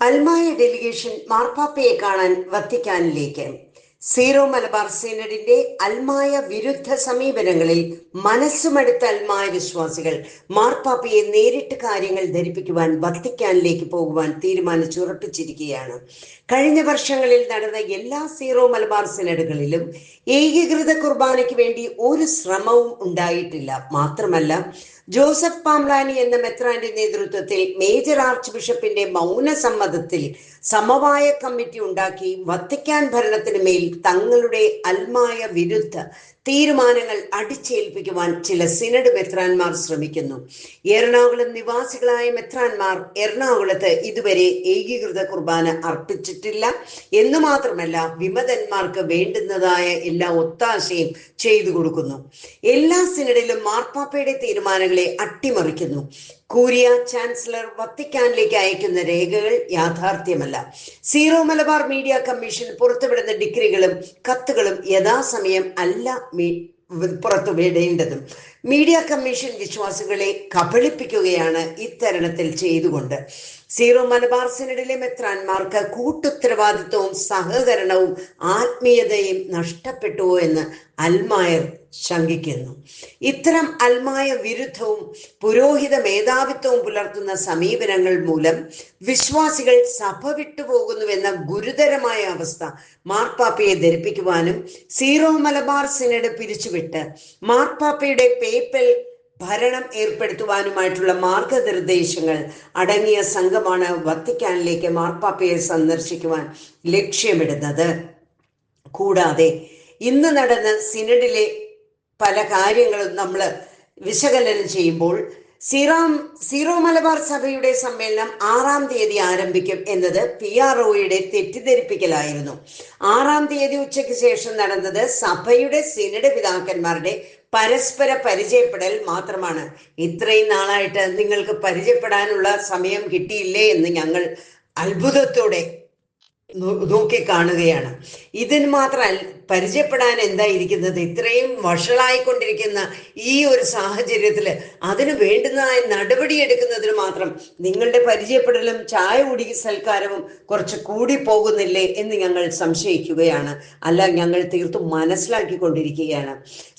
അൽമായ ഡെലിഗേഷൻ മാർപ്പാപ്പയെ കാണാൻ വത്തിക്കാനിലേക്ക്. സീറോ മലബാർ സീനഡിന്റെ അൽമായ വിരുദ്ധ സമീപനങ്ങളിൽ മനസ്സുമടുത്ത അൽമായ വിശ്വാസികൾ മാർപ്പാപ്പയെ നേരിട്ട് കാര്യങ്ങൾ ധരിപ്പിക്കുവാൻ വത്തിക്കാനിലേക്ക് പോകുവാൻ തീരുമാനിച്ചുറപ്പിച്ചിരിക്കുകയാണ്. കഴിഞ്ഞ വർഷങ്ങളിൽ നടന്ന എല്ലാ സീറോ മലബാർ സിനഡുകളിലും ഏകീകൃത കുർബാനയ്ക്ക് വേണ്ടി ഒരു ശ്രമവും ഉണ്ടായിട്ടില്ല. മാത്രമല്ല ജോസഫ് പാംലാനി എന്ന മെത്രാന്റെ നേതൃത്വത്തിൽ മേജർ ആർച്ച് ബിഷപ്പിന്റെ മൗന സമ്മതത്തിൽ സമവായ കമ്മിറ്റി ഉണ്ടാക്കി വത്തിക്കാൻ ഭരണത്തിന് മേൽ തങ്ങളുടെ അൽമായ വിരുദ്ധ തീരുമാനങ്ങൾ അടിച്ചേൽപ്പിക്കുവാൻ ചില സിനഡ് മെത്രാന്മാർ ശ്രമിക്കുന്നു. എറണാകുളം നിവാസികളായ മെത്രാൻമാർ എറണാകുളത്ത് ഇതുവരെ ഏകീകൃത കുർബാന അർപ്പിച്ചിട്ടില്ല. എന്ന് മാത്രമല്ല വിമതന്മാർക്ക് വേണ്ടുന്നതായ എല്ലാ ഒത്താശയും ചെയ്തു കൊടുക്കുന്നു. എല്ലാ സിനഡിലും മാർപ്പാപ്പയുടെ തീരുമാനങ്ങളെ അട്ടിമറിക്കുന്നു. കൂരിയ ചാൻസലർ വത്തിക്കാനിലേക്ക് അയക്കുന്ന രേഖകൾ യാഥാർത്ഥ്യമല്ല. സീറോ മലബാർ മീഡിയ കമ്മീഷൻ പുറത്തുവിടുന്ന ഡിഗ്രികളും കത്തുകളും യഥാസമയം അല്ല പുറത്തു വിടേണ്ടതും. മീഡിയ കമ്മീഷൻ വിശ്വാസികളെ കബളിപ്പിക്കുകയാണ് ഇത്തരണത്തിൽ ചെയ്തുകൊണ്ട്. സീറോ മലബാർ സിനഡിലെ മെത്രാന്മാർക്ക് കൂട്ടുത്തരവാദിത്വവും സഹകരണവും ആത്മീയതയും നഷ്ടപ്പെട്ടുവോ എന്ന് അൽമായർ ശങ്കിക്കുന്നു. ഇത്തരം അൽമായ വിരുദ്ധവും പുരോഹിത മേധാവിത്വവും പുലർത്തുന്ന സമീപനങ്ങൾ മൂലം വിശ്വാസികൾ സഭ വിട്ടുപോകുന്നുവെന്ന ഗുരുതരമായ അവസ്ഥ മാർപ്പാപ്പയെ ധരിപ്പിക്കുവാനും സീറോ മലബാർ സിനഡ് പിരിച്ചുവിട്ട് മാർപ്പാപ്പയുടെ പേപ്പൽ ഭരണം ഏർപ്പെടുത്തുവാനുമായിട്ടുള്ള മാർഗനിർദ്ദേശങ്ങൾ അടങ്ങിയ സംഘമാണ് വത്തിക്കാനിലേക്ക് മാർപ്പാപ്പയെ സന്ദർശിക്കുവാൻ ലക്ഷ്യമിടുന്നത്. കൂടാതെ ഇന്ന് നടന്ന സിനഡിലെ പല കാര്യങ്ങളും നമ്മൾ വിശകലനം ചെയ്യുമ്പോൾ സിറാം സീറോ മലബാർ സഭയുടെ സമ്മേളനം ആറാം തീയതി ആരംഭിക്കും എന്നത് പി ആർ ഒയുടെ തെറ്റിദ്ധരിപ്പിക്കലായിരുന്നു. ആറാം തീയതി ഉച്ചയ്ക്ക് ശേഷം നടന്നത് സഭയുടെ സിനഡ് പിതാക്കന്മാരുടെ പരസ്പര പരിചയപ്പെടൽ മാത്രമാണ്. ഇത്രയും നാളായിട്ട് നിങ്ങൾക്ക് പരിചയപ്പെടാനുള്ള സമയം കിട്ടിയില്ലേ എന്ന് ഞങ്ങൾ അത്ഭുതത്തോടെ നോക്കി കാണുകയാണ് ഇതിന് മാത്രം പരിചയപ്പെടാൻ എന്താ ഇരിക്കുന്നത്? ഇത്രയും വഷളായിക്കൊണ്ടിരിക്കുന്ന ഈ ഒരു സാഹചര്യത്തിൽ അതിന് വേണ്ടുന്നതായ നടപടിയെടുക്കുന്നതിന് മാത്രം നിങ്ങളുടെ പരിചയപ്പെടലും ചായ കുടി സൽക്കാരവും കുറച്ച് കൂടി പോകുന്നില്ലേ എന്ന് ഞങ്ങൾ സംശയിക്കുകയാണ്. അല്ല ഞങ്ങൾ തീർത്തും മനസ്സിലാക്കിക്കൊണ്ടിരിക്കുകയാണ്.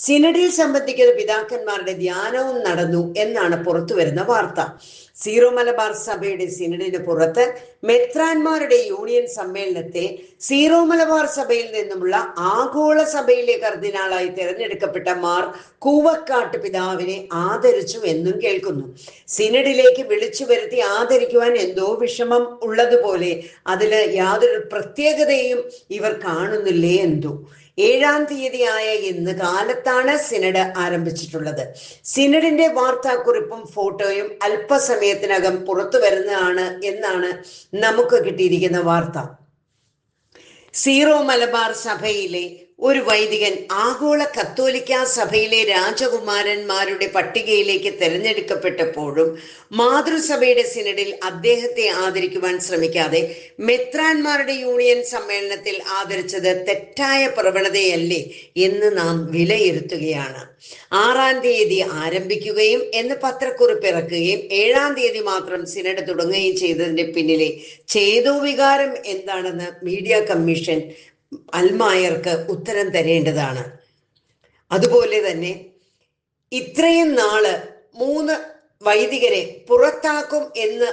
സിനഡിൽ സംബന്ധിക്കുന്ന പിതാക്കന്മാരുടെ ധ്യാനവും നടന്നു എന്നാണ് പുറത്തു വരുന്ന വാർത്ത. സീറോ മലബാർ സഭയുടെ സിനഡിന് പുറത്ത് മെത്രാന്മാരുടെ യൂണിയൻ സമ്മേളനത്തെ സീറോ മലബാർ സഭയിൽ നിന്നുമുള്ള ആഗോള സഭയിലെ കർദിനാളായി തിരഞ്ഞെടുക്കപ്പെട്ട മാർ കൂവക്കാട്ട് പിതാവിനെ ആദരിച്ചു എന്നും കേൾക്കുന്നു. സിനഡിലേക്ക് വിളിച്ചു വരുത്തി ആദരിക്കുവാൻ എന്തോ വിഷമം ഉള്ളതുപോലെ അതിൽ യാതൊരു പ്രത്യേകതയും ഇവർ കാണുന്നില്ലേ എന്തോ. ഏഴാം തീയതിയായ ഇന്ന് കാലത്താണ് സിനഡ് ആരംഭിച്ചിട്ടുള്ളത്. സിനഡിന്റെ വാർത്താക്കുറിപ്പും ഫോട്ടോയും അല്പസമയത്തിനകം പുറത്തു വരുന്നതാണ് എന്നാണ് നമുക്ക് കിട്ടിയിരിക്കുന്ന വാർത്ത. സീറോ മലബാർ സഭയിലെ ഒരു വൈദികൻ ആഗോള കത്തോലിക്ക സഭയിലെ രാജകുമാരന്മാരുടെ പട്ടികയിലേക്ക് തിരഞ്ഞെടുക്കപ്പെട്ടപ്പോഴും മാതൃസഭയുടെ സിനഡിൽ അദ്ദേഹത്തെ ആദരിക്കുവാൻ ശ്രമിക്കാതെ മെത്രാന്മാരുടെ യൂണിയൻ സമ്മേളനത്തിൽ ആദരിച്ചത് തെറ്റായ പ്രവണതയല്ലേ എന്ന് നാം വിലയിരുത്തുകയാണ്. ആറാം തീയതി ആരംഭിക്കുകയും എന്ന് പത്രക്കുറിപ്പ് ഇറക്കുകയും ഏഴാം തീയതി മാത്രം സിനഡ് തുടങ്ങുകയും ചെയ്തതിന്റെ പിന്നിലെ ചേതോ വികാരം എന്താണെന്ന് മീഡിയ കമ്മീഷൻ അൽമായർക്ക് ഉത്തരം തരേണ്ടതാണ്. അതുപോലെ തന്നെ ഇത്രയും നാൾ മൂന്ന് വൈദികരെ പുറത്താക്കും എന്ന്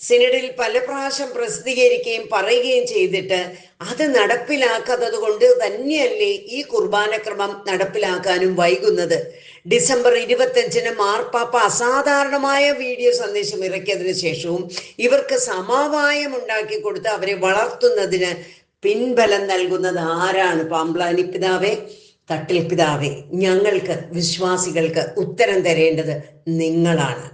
സിനഡിൽ പല പ്രാവശ്യം പ്രസിദ്ധീകരിക്കുകയും പറയുകയും ചെയ്തിട്ട് അത് നടപ്പിലാക്കാത്തത് കൊണ്ട് തന്നെയല്ലേ ഈ കുർബാനക്രമം നടപ്പിലാക്കാനും വൈകുന്നത്. ഡിസംബർ ഇരുപത്തഞ്ചിന് മാർപ്പാപ്പ അസാധാരണമായ വീഡിയോ സന്ദേശം ഇറക്കിയതിനു ശേഷവും ഇവർക്ക് സമാവായം ഉണ്ടാക്കി കൊടുത്ത് അവരെ വളർത്തുന്നതിന് പിൻബലം നൽകുന്നത് ആരാണ്? പാമ്പ്ലാനി പിതാവേ തട്ടിൽ പിതാവേ ഞങ്ങൾക്ക് വിശ്വാസികൾക്ക് ഉത്തരം തരേണ്ടത് നിങ്ങളാണ്.